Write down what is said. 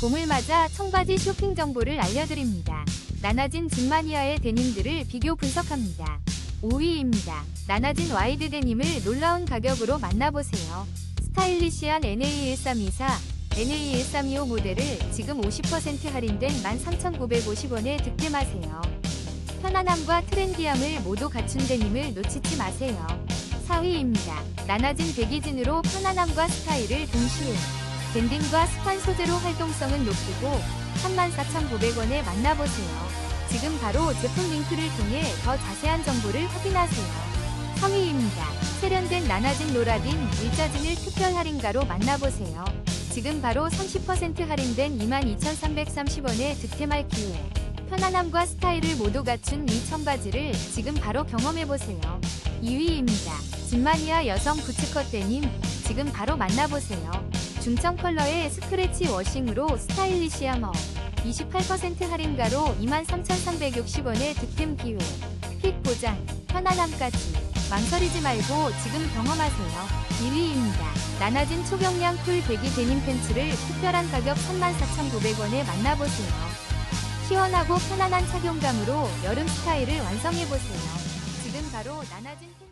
봄을 맞아 청바지 쇼핑 정보를 알려드립니다. 나나진 진마니아의 데님들을 비교 분석합니다. 5위입니다. 나나진 와이드 데님을 놀라운 가격으로 만나보세요. 스타일리시한 NA1324, NA1325 모델을 지금 50% 할인된 13,950원에 득템하세요. 편안함과 트렌디함을 모두 갖춘 데님을 놓치지 마세요. 4위입니다. 나나진 배기진으로 편안함과 스타일을 동시에 밴딩과 스판 소재로 활동성은 높이고 34,900원에 만나보세요. 지금 바로 제품 링크를 통해 더 자세한 정보를 확인하세요. 3위입니다. 세련된 나나진 노라딘 일자진을 특별 할인가로 만나보세요. 지금 바로 30% 할인된 22,330원에 득템할 기회. 편안함과 스타일을 모두 갖춘 이 청바지를 지금 바로 경험해보세요. 2위입니다. 진마니아 여성 부츠컷 데님 지금 바로 만나보세요. 중청 컬러의 스크래치 워싱으로 스타일리시함어 28% 할인가로 23,360원에 득템 기회. 핏 보장, 편안함까지 망설이지 말고 지금 경험하세요. 2위입니다. 나나진 초경량 쿨 배기 데님 팬츠를 특별한 가격 34,900원에 만나보세요. 시원하고 편안한 착용감으로 여름 스타일을 완성해보세요. 지금 바로 나나진 팬